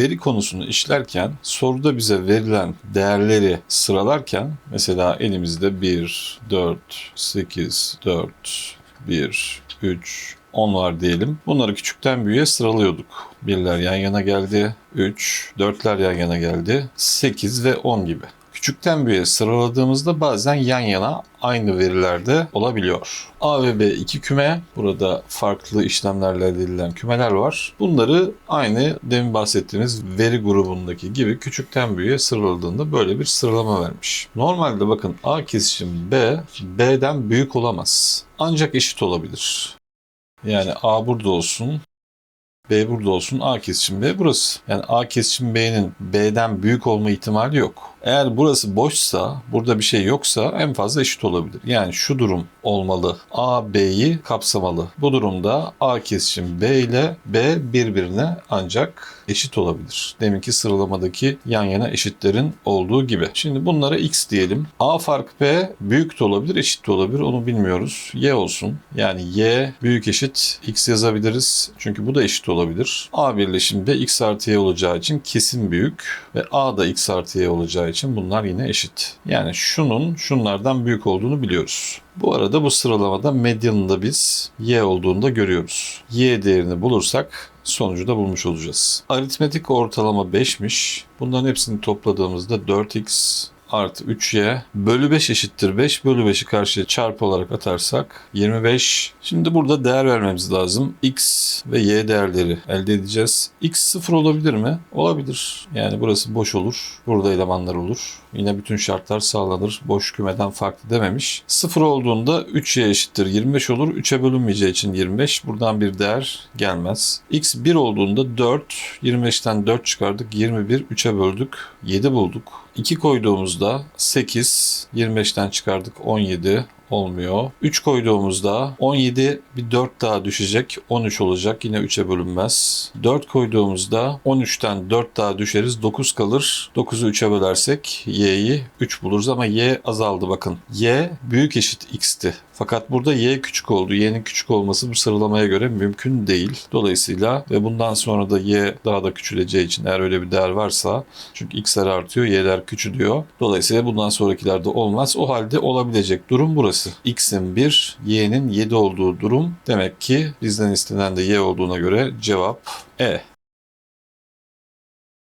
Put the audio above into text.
veri konusunu işlerken soruda bize verilen değerleri sıralarken mesela elimizde 1, 4, 8, 4, 1, 3, 10 var diyelim. Bunları küçükten büyüğe sıralıyorduk. Birler yan yana geldi, 3, 4'ler yan yana geldi, 8 ve 10 gibi. Küçükten büyüğe sıraladığımızda bazen yan yana aynı verilerde olabiliyor. A ve B iki küme. Burada farklı işlemlerle elde edilen kümeler var. Bunları aynı demin bahsettiğimiz veri grubundaki gibi küçükten büyüğe sıraladığında böyle bir sıralama vermiş. Normalde bakın A kesişim B, B'den büyük olamaz. Ancak eşit olabilir. Yani A burada olsun, B burada olsun, A kesişim B burası. Yani A kesişim B'nin B'den büyük olma ihtimali yok. Eğer burası boşsa, burada bir şey yoksa en fazla eşit olabilir. Yani şu durum olmalı. A, B'yi kapsamalı. Bu durumda A kesişim B ile B birbirine ancak eşit olabilir. Deminki sıralamadaki yan yana eşitlerin olduğu gibi. Şimdi bunlara X diyelim. A fark B büyük de olabilir, eşit de olabilir. Onu bilmiyoruz. Y olsun. Yani Y büyük eşit X yazabiliriz. Çünkü bu da eşit olabilir. A birleşim B X artı Y olacağı için kesin büyük ve A da X artı Y olacağı için bunlar yine eşit. Yani şunun şunlardan büyük olduğunu biliyoruz. Bu arada bu sıralamada medyanın da biz y olduğunu da görüyoruz. y değerini bulursak sonucu da bulmuş olacağız. Aritmetik ortalama 5'miş. Bunların hepsini topladığımızda 4x artı 3y bölü 5 eşittir 5 bölü 5'i karşıya çarpı olarak atarsak 25. Şimdi burada değer vermemiz lazım. x ve y değerleri elde edeceğiz. x sıfır olabilir mi? Olabilir. Yani burası boş olur. Burada elemanlar olur. Yine bütün şartlar sağlanır. Boş kümeden farklı dememiş. Sıfır olduğunda 3y eşittir 25 olur. 3'e bölünmeyeceği için 25. Buradan bir değer gelmez. x 1 olduğunda 4. 25'ten 4 çıkardık. 21. 3'e böldük. 7 bulduk. 2 koyduğumuzda 8, 25'ten çıkardık 17 olmuyor. 3 koyduğumuzda 17 bir 4 daha düşecek 13 olacak yine 3'e bölünmez. 4 koyduğumuzda 13'ten 4 daha düşeriz 9 kalır. 9'u 3'e bölersek y'yi 3 buluruz ama y azaldı bakın. y büyük eşit x'ti. Fakat burada y küçük oldu. y'nin küçük olması bu sıralamaya göre mümkün değil. Dolayısıyla ve bundan sonra da y daha da küçüleceği için eğer öyle bir değer varsa çünkü x'ler artıyor y'ler küçülüyor. Dolayısıyla bundan sonrakilerde olmaz. O halde olabilecek durum burası. X'in 1, y'nin 7 olduğu durum. Demek ki bizden istenen de y olduğuna göre cevap E.